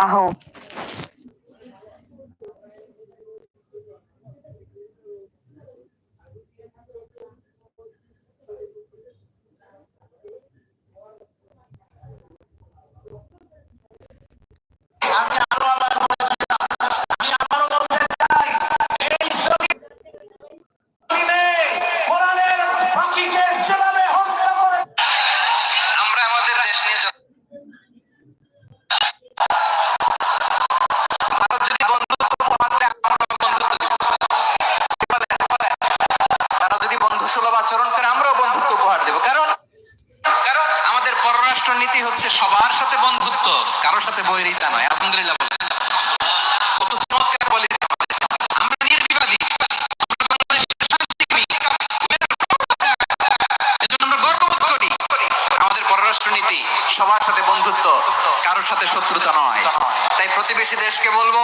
I hope. সবার সাথে বন্ধুত্ব কারোর সাথে শত্রুতা নয়। তাই প্রতিবেশী দেশকে বলব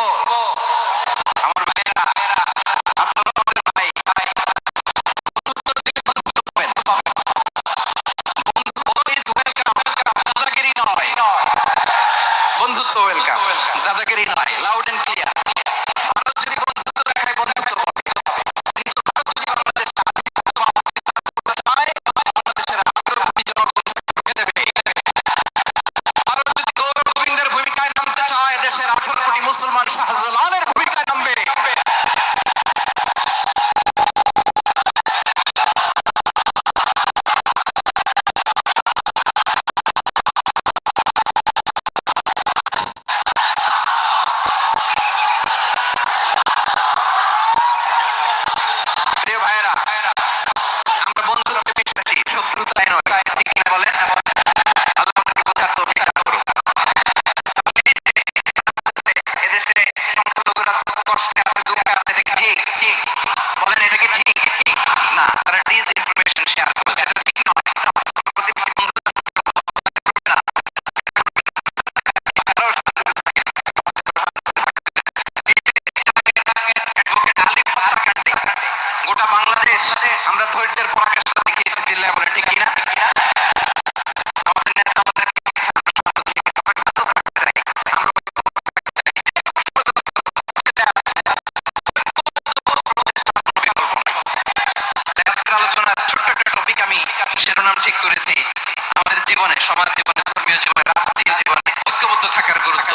সমাজ জীবনে ধর্মীয় জীবনে রাজনীতি জীবনে ঐক্যবদ্ধ থাকার গুরুত্ব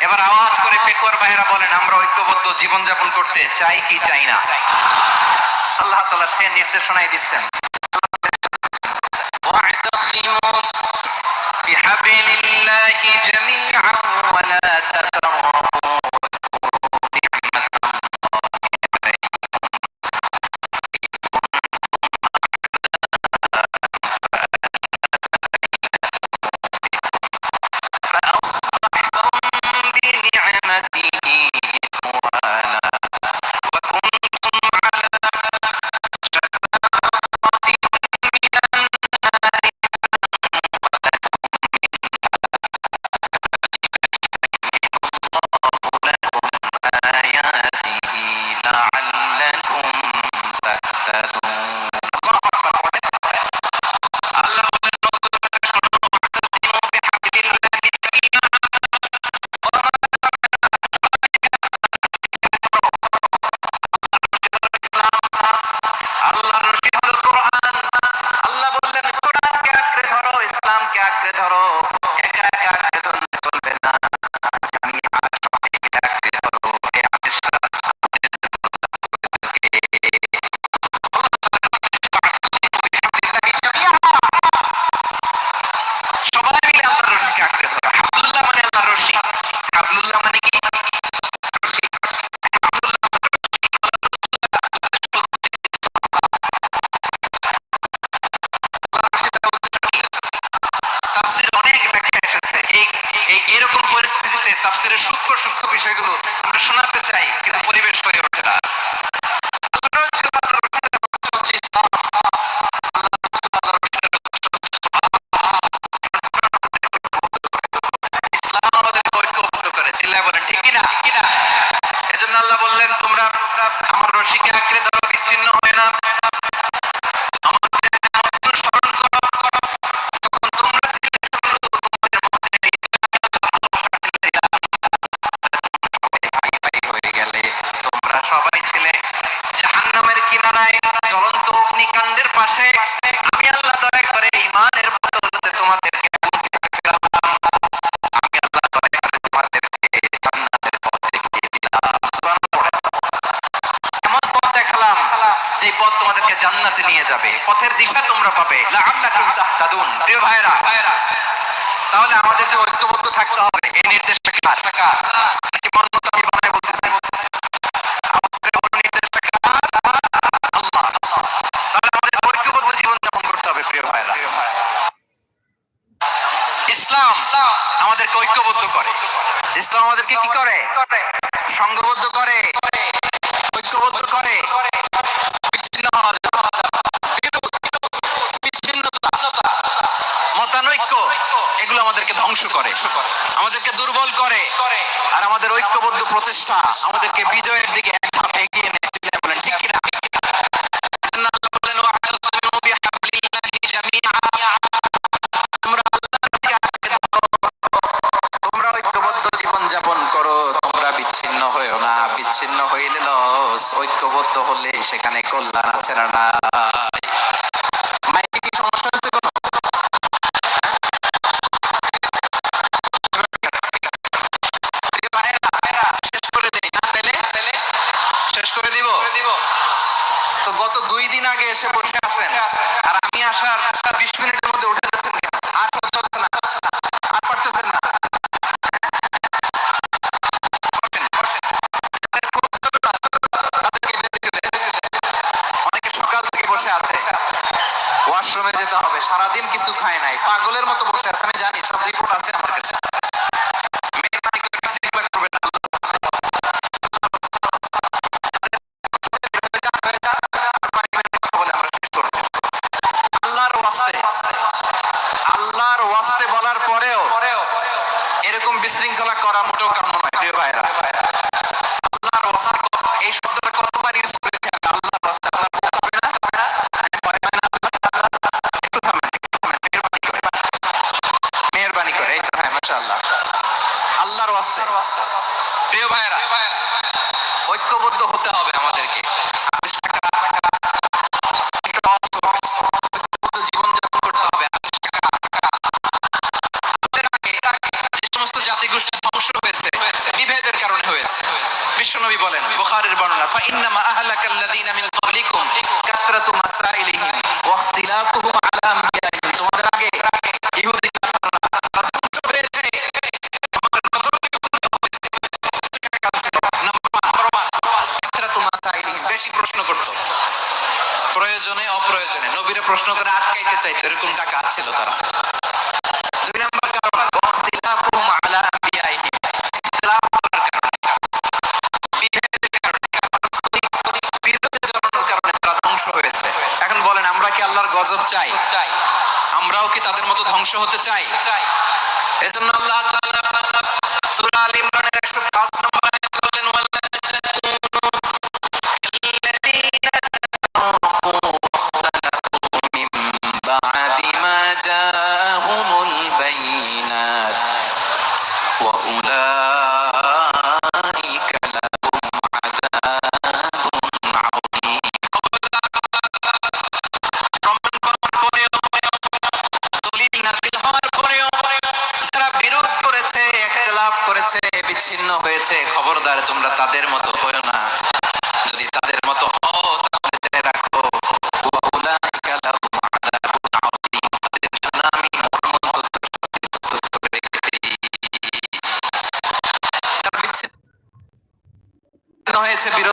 এবার আওয়াজ করে পেকুয়ার ভাইয়েরা বলেন আমরা ঐক্যবদ্ধ জীবনযাপন করতে চাই কি চাই না আল্লাহ তাআলা সে নির্দেশনাই দিচ্ছেন واعتصموا بحبل الله جميعا সূক্ষ্ম সূক্ষ্ম বিষয়গুলো আমরা শোনাতে চাই কিন্তু পরিবেশ হয়ে মাসে আমি আল্লাহ দয়া করে ইমানের বদলতে তোমাদেরকে পথ তোমাদেরকে জান্নাতে নিয়ে যাবে। পথের দিশা তোমরা পাবে। তাহলে আমাদের যে ঐক্যবদ্ধ থাকতে হবে, এই নির্দেশটা কার? ইসলাম আমাদেরকে কি করে? সংঘবদ্ধ করে। ঐক্যবদ্ধ করে। বিচ্ছিন্ন মতানৈক্য, এগুলো আমাদেরকে ধ্বংস করে। আমাদেরকে দুর্বল করে। আর আমাদের ঐক্যবদ্ধ প্রচেষ্টা আমাদেরকে বিজয়ের দিকে এক ধাপ এগিয়ে নিয়ে ঠিক কিনা? বিচ্ছিন্ন হইলে লস, ঐক্যবদ্ধ হলে সেখানে কল্যাণ আছে না মাইকে কি সমস্যা হচ্ছে কোনো? তো গত দুই দিন আগে এসে বসে আছেন। আর আমি আসার বিশ মিনিটের ওয়াশরুমে যেতে হবে, সারাদিন কিছু খায় নাই, পাগলের মতো বসে আছে, আমি জানি, সব রিপোর্ট আছে আমার কাছে। আল্লাহর ওয়াস্তে বলার পরেও এরকম বিশৃঙ্খলা করা মোটেও কাম্য নয়, প্রিয় ভাইরা প্রয়োজনে অপ্রয়োজনে। নবীরে প্রশ্ন করে আটকাইতে চাইতো এরকম টাকা ছিল তারা। দুই নম্বর কারণ ওয়াখতিলাফুহুম আলা ইখতিলাফ করার হয়েছে। এখন বলেন আমরা কি আল্লাহর গজব চাই? চাই। আমরাও কি তাদের মতো ধ্বংস হতে চাই? চাই। এজন্য আল্লাহ তাআলা সূরা আল ইমরানের তোমরা তাদের মতো হয় না। যদি তাদের মতো হও তাহলে জেনে রাখো হয়েছে? লাহুম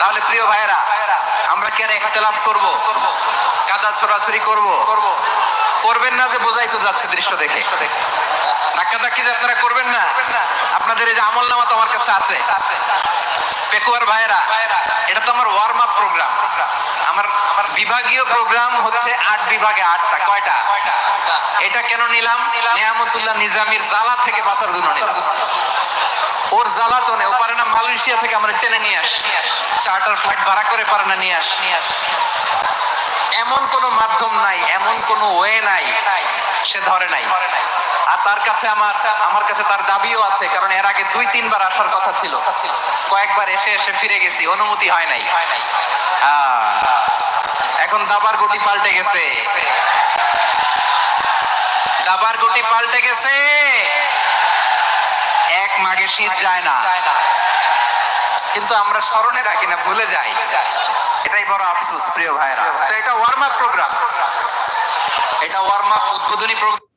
তাহলে প্রিয় ভাইয়েরা, আমরা কি আর একতলাফ করব? কাদা ছোড়াছুরি করব? করবেন না যে বোঝাই তো যাচ্ছে দৃশ্য দেখে। ধাক্কা যে আপনারা করবেন না? আপনাদের এই যে আমল নামা তো আমার কাছে আছে। পেকুয়ার ভাইয়েরা, এটা তো আমার ওয়ার্ম আপ প্রোগ্রাম আমার আমার বিভাগীয় প্রোগ্রাম হচ্ছে আট বিভাগে আটটা, কয়টা? এটা কেন নিলাম? নিয়ামতুল্লাহ নিজামির জ্বালা থেকে বাঁচার জন্য নিলাম। ওর জ্বালা নেই ও পারে না মালয়েশিয়া থেকে আমরা টেনে নিয়ে আস। চার্টার ফ্লাইট ভাড়া করে পারে না নিয়ে আস। এমন কোন মাধ্যম নাই, এমন কোন ওয়ে নাই, সে ধরে নাই। আর তার কাছে আমার আমার কাছে তার দাবিও আছে, কারণ এর আগে দুই, তিনবার আসার কথা ছিল। কয়েকবার এসে এসে ফিরে গেছি, অনুমতি হয় নাই। এখন দাবার গুটি পাল্টে গেছে। দাবার গুটি পাল্টে গেছে। মাগে শীত যায় না। কিন্তু আমরা স্মরণে রাখি না, ভুলে যাই। এটাই বড় আফসোস, প্রিয় ভাইরা তো এটা ওয়ার্ম আপ প্রোগ্রাম এটা ওয়ার্ম আপ উদ্বোধনী প্রোগ্রাম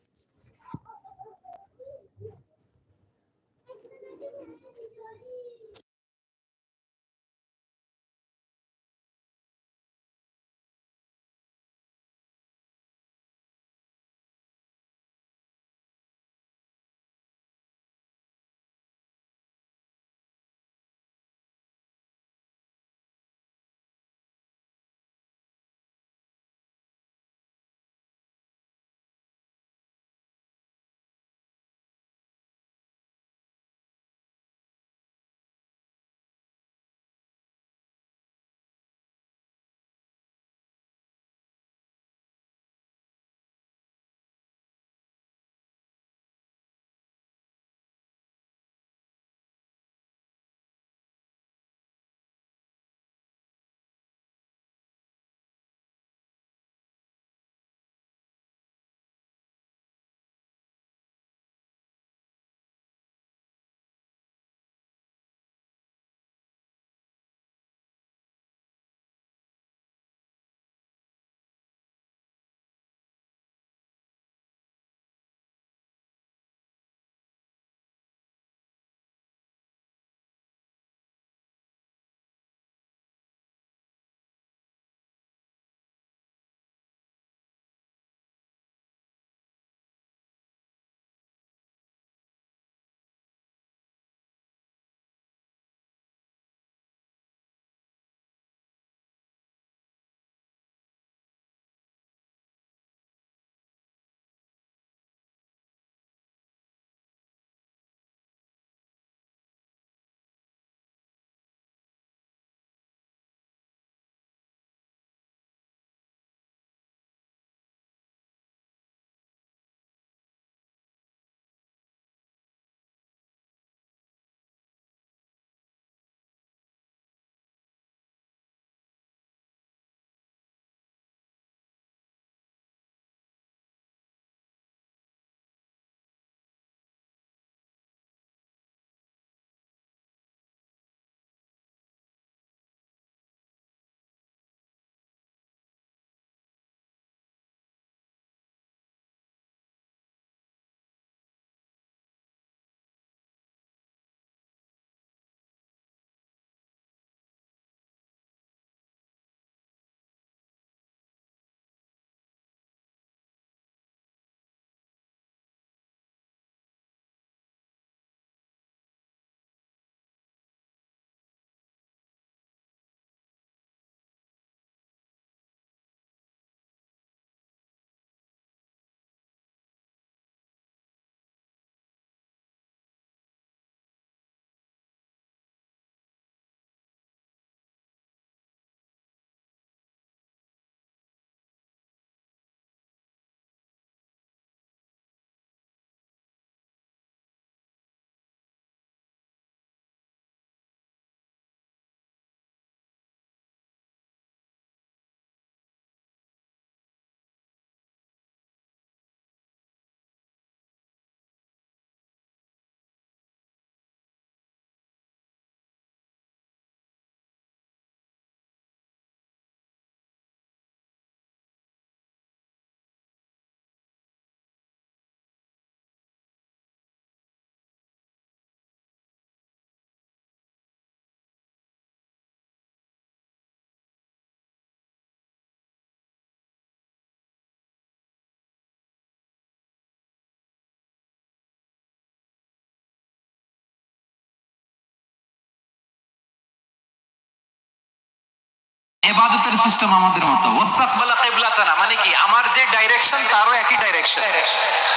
এবাদতের সিস্টেম আমাদের মতো। ওয়াস্তাকবালা কিবলাতানা মানে কি? আমার যে ডাইরেকশন তারও একই direction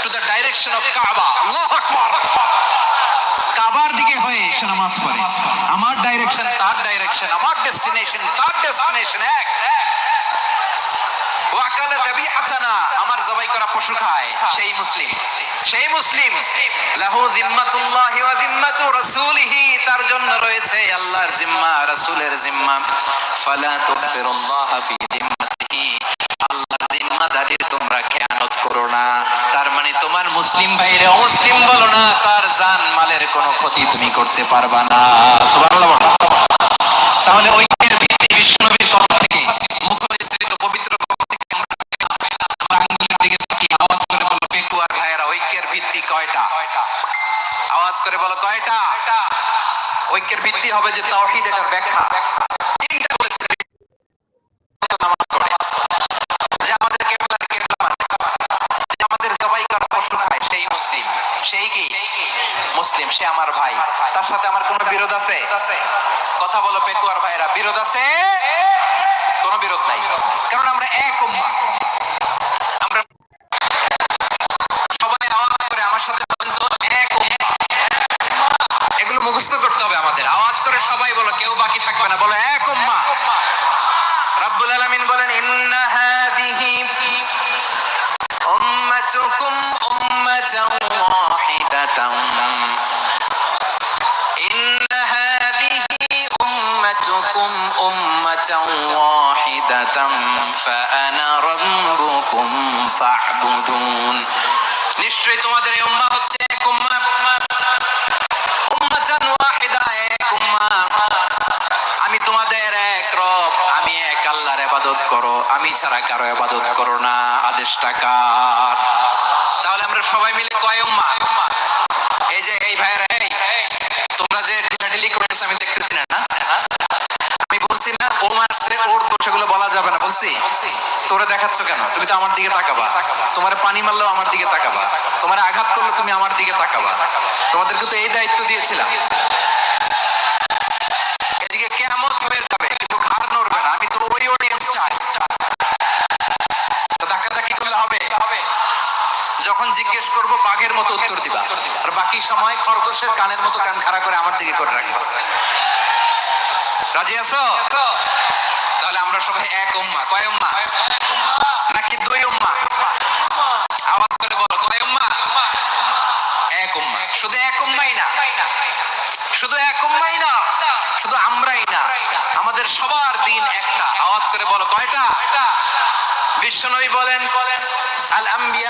to the direction of Kaaba আল্লাহু আকবার। কাবার দিকে হয়ে সে নামাজ পড়ে। আমার ডাইরেকশন তার ডাইরেকশন আমার ডেস্টিনেশন তার ডেস্টিনেশন এক। আমার জবাই করা পশু খায়। সেই মুসলিম। সেই মুসলিম। লাহু জিম্মাতুল্লাহি ওয়া জিম্মাতু রাসূলিহি, তার জন্য রয়েছে আল্লাহর জিম্মা, রাসূলের জিম্মা। ফালা তুগফিরুল্লাহ ফি জিম্মাতিহি জিম্মাদারির তোমরা খেয়ানত করো না। তার মানে তোমার মুসলিম ভাইরে অমুসলিম বলো না, তার জান মালের কোনো ক্ষতি তুমি করতে পারবা না। তাহলে ঐক্যের আওয়াজ করে বলো কয়টা? ঐক্যের ভিত্তি হবে যে তাওহীদ এটার ব্যাখ্যা। তিনটা বলেছে। যে আমাদের কেবলার কেবলা মানে আমাদের পশু খায় সেই মুসলিম। সেই কি? মুসলিম, সে আমার ভাই। তার সাথে আমার কোনো বিরোধ আছে? কথা বলো পেকুয়ার ভাইরা বিরোধ আছে? কোনো বিরোধ নাই। কারণ আমরা এক উম্মা। উম্মাতুকুম উম্মাতাও ওয়াহিদাতাও إن هذه أمتكم أمة واحدة فأنا ربكم فاعبدون নিশ্চয়ই তোমাদের এই উম্মাহ হচ্ছে আমি ছাড়া কারও ইবাদত করো না আদেশটা কার তাহলে আমরা সবাই মিলে কয় উম্মাহ? এই যে, এই ভাইয়েরা, এই, তোমরা যে ডিলাডিলি করেছ আমি দেখতেছি না আমি বলছি না ও মারছে ওর দোষগুলো বলা যাবে না, বলছি? তোরে দেখাচ্ছ কেন? তুমি তো আমার দিকে তাকাবা। তোমার পানি মারলেও আমার দিকে তাকাবা। তোমার আঘাত করলে তুমি আমার দিকে তাকাবা। তোমাদেরকে তো এই দায়িত্ব দিয়েছিলাম। জিজ্ঞেস করব, বাঘের মতো উত্তর দিবা। আর বাকি সময় খরগোশের কানের মতো কান খাড়া করে আমার দিকে করে রাখবা। রাজি আছো? তাহলে আমরা সবাই এক উম্মা। কয় উম্মা? নাকি দুই উম্মা? আওয়াজ করে বলো, কয় উম্মা? এক উম্মা। শুধু এক উম্মাই না। শুধু এক উম্মাই না, শুধু আমরাই না। আমাদের সবার দিন একটা। আওয়াজ করে বলো, কয়টা? বিশ্বনবী বলেন আল আম্বিয়া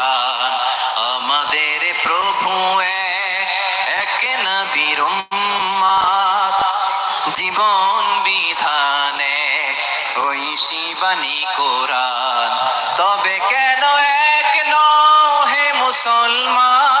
প্রভু এক, নবীর জীবন বিধানে ওই শিবানী কোরআন। তবে কেন এক নও হে মুসলমান?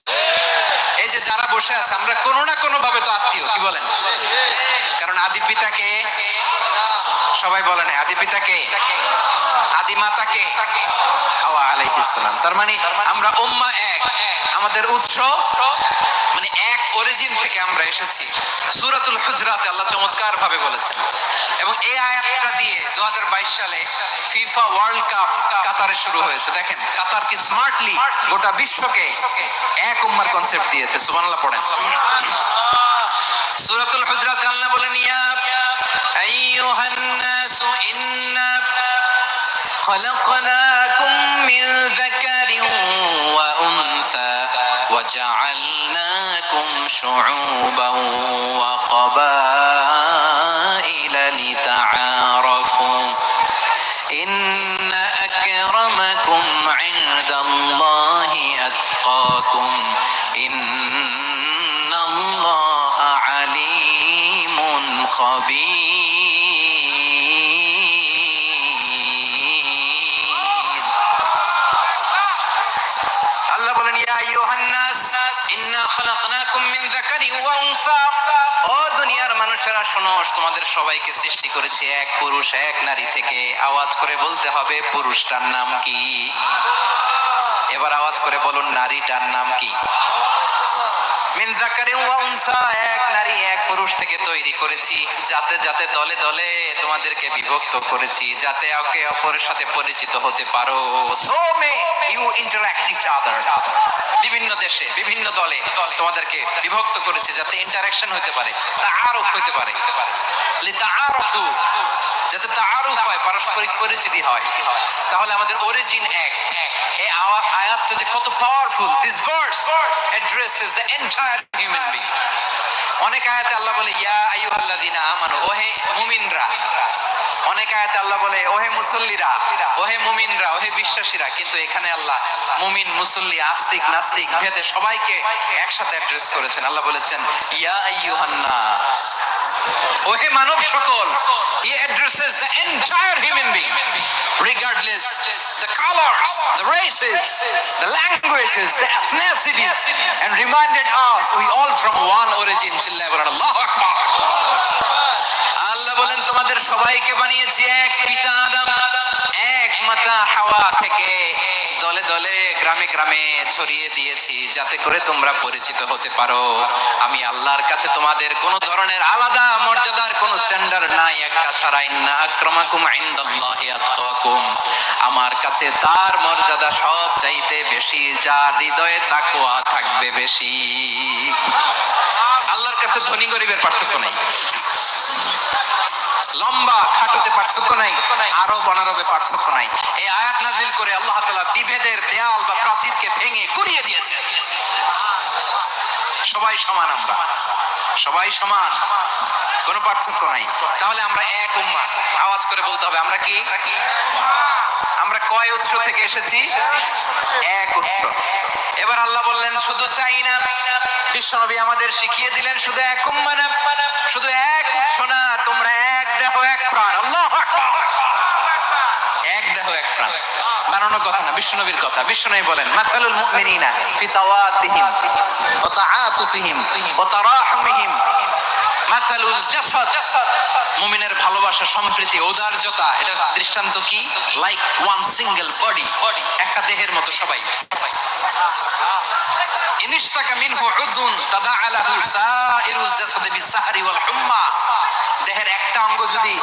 যে যারা বসে আছে, আমরা কোনো না কোনো ভাবে তো আত্মীয়, কি বলেন? কারণ আদি পিতাকে সবাই বলেন আদি পিতাকে, আদি মাতাকে। তার মানে আমরা উম্মা এক, আমাদের উৎস মানে এক অরিজিন থেকে আমরা এসেছি। সূরাতুল হুজরাতে আল্লাহ চমৎকার ভাবে বলেছেন। এবং দু সালে ফিফা ওয়ার্ল্ড কাপ কাতারে শুরু হয়েছে। দেখেন কাতার কি স্মার্টলি গোটা বিশ্বকে এক উম্মার কনসেপ্ট দিয়েছে। সুবহানাল্লাহ পড়েন। সূরাতুল হুজরাত আল্লাহ বলেন, ইয়া আইয়ুহান নাস ইন্না খলকনাকুম মিন যাকারিন ওয়া উনসা ওয়া জাআলনা وجعلناكم شعوبا وقبائل لتعارفوا. إن أكرمكم عند الله أتقاكم. إن الله عليم خبير. খালাকনাকুম মিন যাকারিন ওয়া উনসা। ও দুনিয়ার মানুষেরা, শোনো, তোমাদের সবাইকে সৃষ্টি করেছি এক পুরুষ, এক নারী থেকে। আওয়াজ করে বলতে হবে, পুরুষটার নাম কি? এবার আওয়াজ করে বলুন, নারীটার নাম কি মিন যাকারিন ওয়া উনসা এক এক একে বিভিন্ন দেশে, বিভিন্ন দলে তোমাদেরকে বিভক্ত করেছে, যাতে ইন্টারাকশন হতে পারে, তাআরুফ হতে পারে। যাতে তাআরুফ হয়, পারস্পরিক পরিচিতি হয়। তাহলে আমাদের অরিজিন এক। আওয়া- আয়াতটা যে কত powerful this verse addresses the entire human being অনেক আয়াতে আল্লাহ বলে, ইয়া আইয়ুহাল্লাযিনা আমানু ওহে মুমিনরা। অনেক আয়াতে আল্লাহ বলে ওহে মুসল্লিরা ওহে মুমিনরা ওহে বিশ্বাসীরা। কিন্তু এখানে আল্লাহ মুমিন, মুসল্লি, আস্তিক, নাস্তিক ভেদে সবাইকে একসাথে অ্যাড্রেস করেছেন। আল্লাহ বলেছেন, ইয়া আইয়ুহান নাস ওহে মানব সকল, he addresses the entire human being regardless the colors the races the languages the ethnicities and reminded us we all from one origin আল্লাহ বলেন তোমাদের সবাইকে বানিয়েছি এক পিতা আদম মাতা হাওয়া থেকে দলে দলে, গ্রামে গ্রামে ছড়িয়ে দিয়েছি, যাতে করে তোমরা পরিচিত হতে পারো। আমি আল্লাহর কাছে তোমাদের কোনো ধরনের আলাদা মর্যাদার কোনো স্ট্যান্ডার্ড নাই, একটা ছাড়া ইন্না আক্রমাকুম ইনদাল্লাহি আতকাকুম। আমার কাছে তার মর্যাদা সব চাইতে বেশি, যার হৃদয়ে তাকওয়া থাকবে বেশি। আল্লাহর কাছে ধনী গরিবের পার্থক্য নাই। পার্থক্য নাই, আরও বনারবে পার্থক্য নাই। এই আয়াত নাজিল করে আল্লাহ তাআলা বিভেদের দেয়াল বা প্রাচীরকে ভেঙে গুড়িয়ে দিয়েছে। সবাই সমান আমরা। সবাই সমান। কোনো পার্থক্য নাই। তাহলে আমরা এক উম্মা আওয়াজ করে বলতে হবে, আমরা কি? আমরা কয় উৎস থেকে এসেছি? এক উৎস। এবার আল্লাহ বললেন, শুধু চাই না, বিশ্বনবী আমাদের শিখিয়ে দিলেন, শুধু এক উম্মা না, শুধু এক উৎস না, তোমরা এক দেহ, এক প্রাণ। আল্লাহ এক দেহ, এক প্রাণ। বানানো কথা না, বিশ্বনবীর কথা। বিশ্বনবী বলেন মাসালুল জাসাদ। মুমিনের ভালোবাসা, সম্প্রীতি ঔদার্যতা এটা দৃষ্টান্ত কি? Like one single body body একটা দেহের মতো সবাই। ইনিশতাকা মিনহু উদুন তাদাআ লাহু সাইরুল জাসাদি বিসাহরি ওয়াল হুম্মা। দেহের একটা অঙ্গ যদি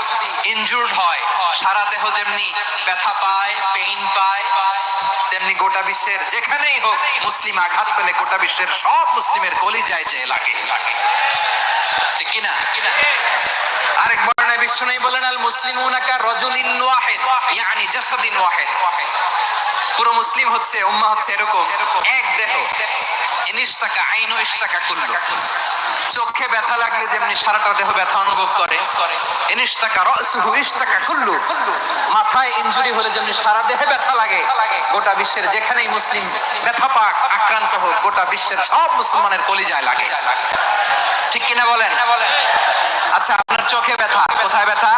ইনজুর্ড হয়, সারা দেহ যেমনি ব্যথা পায় পেইন পায়, তেমনি গোটা বিশ্বের যেখানেই হোক, মুসলিম আঘাত পেলে গোটা বিশ্বের সব মুসলিমের কলিজায় যে লাগে। ঠিক কিনা? আরেক বর্ণায় নেই বলেন, আল মুসলিমুনা কা রজুলিন ওয়াহিদ, ইয়ানি জাসাদিন ওয়াহিদ। পুরো মুসলিম হচ্ছে, উম্মা হচ্ছে এরকম, এক দেহ। ইনিশ আইন ইস টাকা চোখে ব্যথা লাগলে যেমনি সারাটা দেহ ব্যথা অনুভব করে ইনিশ টাকা রসুহু ইস মাথায় ইনজুরি হলে যেমনি সারা দেহে ব্যথা লাগে, গোটা বিশ্বের যেখানেই মুসলিম ব্যথা পাক, আক্রান্ত হোক, গোটা বিশ্বের সব মুসলমানের কলিজায় লাগে। ঠিক কিনা বলেন? আচ্ছা আপনার চোখে ব্যথা, কোথায় ব্যথা?